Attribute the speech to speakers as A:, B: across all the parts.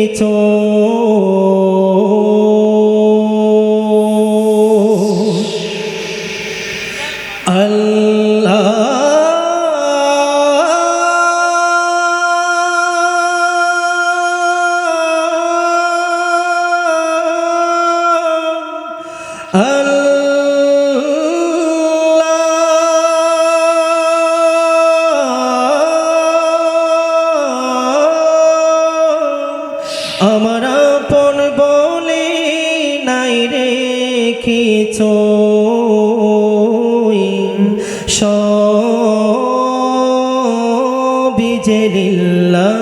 A: কিছু কিছু তার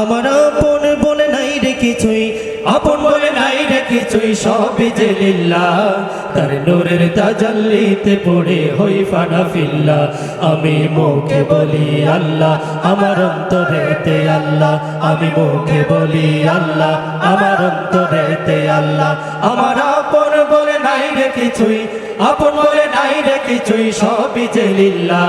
A: আমার আপন বলে নাই রে কিছুই,
B: আপন বলে নাই রে কিছুই, সবই যে লিল্লা তার নূরের তাজাল্লিতে পড়ে হই ফানা ফিল্লা। আমি মুখে বলি আল্লাহ, আমার অন্তরেতে আল্লাহ। আমি মুখে বলি আল্লাহ, আমার অন্তরেতে আল্লাহ। আমার আপন বলে নাই রে কিছুই আপন বলে নাই রে কিছুই, সবই যে লিল্লা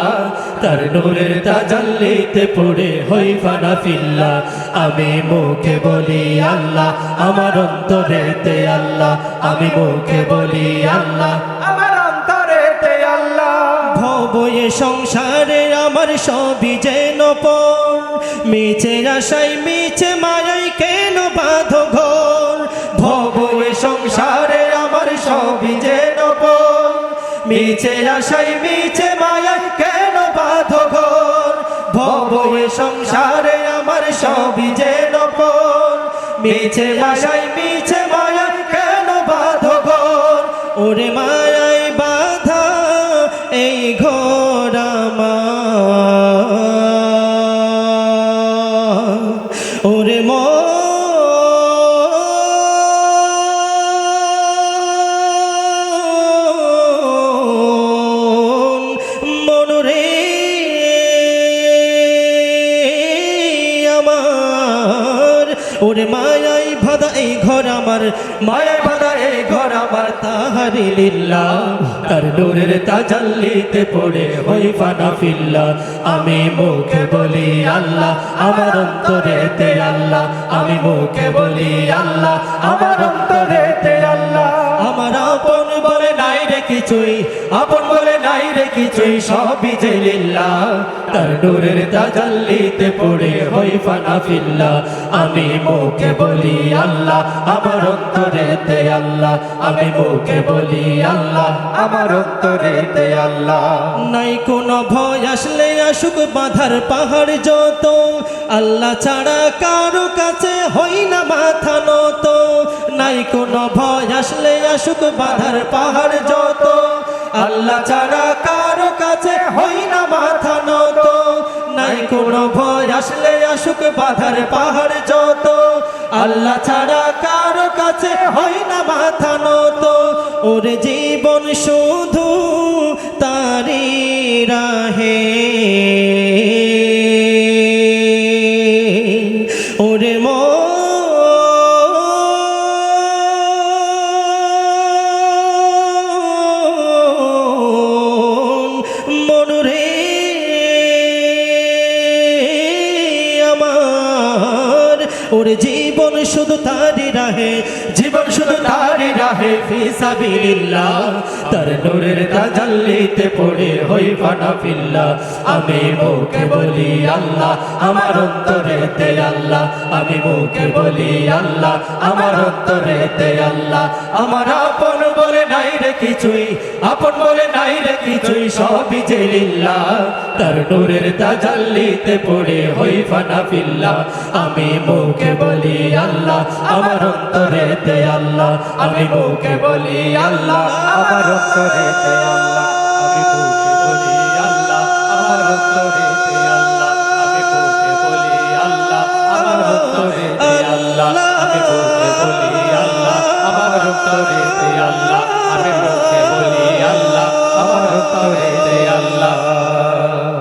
B: তার নূরের তাজাল্লিতে পড়ে হই ফানা ফিল্লা আমি মুখে বলি আল্লাহ, আমার অন্তরেতে আল্লাহ। আমি মুখে বলি আল্লাহ, আমার অন্তরেতে আল্লাহ।
A: ভবয়ে সংসারে আমার সবই যেন পর। মিছে আশাই মিছে মায়াই কেন বাঁধ ঘর?
B: ভবয়ে সংসারে আমার সবই যে নব মিছে আশাই মিছে মায়া, কেন বাধ ঘর? সংসারে আমার সবই যে নব মিছে আশাই মিছে মায়া, কেন বাধ
A: ওরে এই ঘর আমার
B: মায়া বাধা এই ঘর আমার তাহারি লিল্লা তার নূরের তাজাল্লিতে পড়ে হই ফানা ফিল্লা। আমি মুখে বলি আল্লাহ, আমার অন্তরেতে আল্লাহ। আমি মুখে বলি আল্লাহ, আমার অন্তরেতে কিছুই, আপন বলে নাই রে কিছুই, সবই যে লিল্লা তার নূরের তাজাল্লিতে পড়ে হই ফানা ফিল্লা আমি মুখে বলি আল্লাহ, আমার অন্তরেতে আল্লাহ। আমি মুখে বলি আল্লাহ, আমার অন্তরেতে আল্লাহ।
A: নাই কোনো ভয় আসলে আসুক বাঁধার পাহাড় যত। আল্লাহ ছাড়া কারও কাছে হই না মাথা নত। নাই কোনো ভয় আসলে আসুক বাঁধার পাহাড় যত। আল্লাহ ছাড়া কারও কাছে হই না মাথা নত। নাই কোনো ভয়, আসলে আসুক বাধার পাহাড় যত। আল্লাহ ছাড়া কারও কাছে হই না মাথা নত। ওর জীবন শুধু তারি রাহে। ওর জীবন শুধু তারি রাহে,
B: জীবন শুধু তারি রাহে, ফি সাবিলিল্লাহ। তার নূরের তাজাল্লিতে পড়ে হই ফানা ফিল্লা আমি মুখে বলি আল্লাহ, আমার অন্তরেতে আল্লাহ। আমি মুখে বলি আল্লাহ, আমার অন্তরেতে আল্লাহ। আমার আপন বলে নাই রে কিছুই, আপন বলে নাই রে কিছুই, সবই যে লিল্লাহ তার নূরের তাজাল্লিতে পড়ে হই ফানা ফিল্লা আমি মুখে আল্লাহ আল্লাহ। মুখে বলি আল্লাহ, আমার অন্তরেতে আল্লাহ। আমি মুখে বলি আল্লাহ, আমার অন্তরেতে আল্লাহ। আমি মুখে বলি আল্লাহ, আমার অন্তরেতে আল্লাহ। আমি আল্লাহ, আমার অন্তরেতে আল্লাহ। আল্লাহ, আমার আল্লাহ
A: আল্লাহ।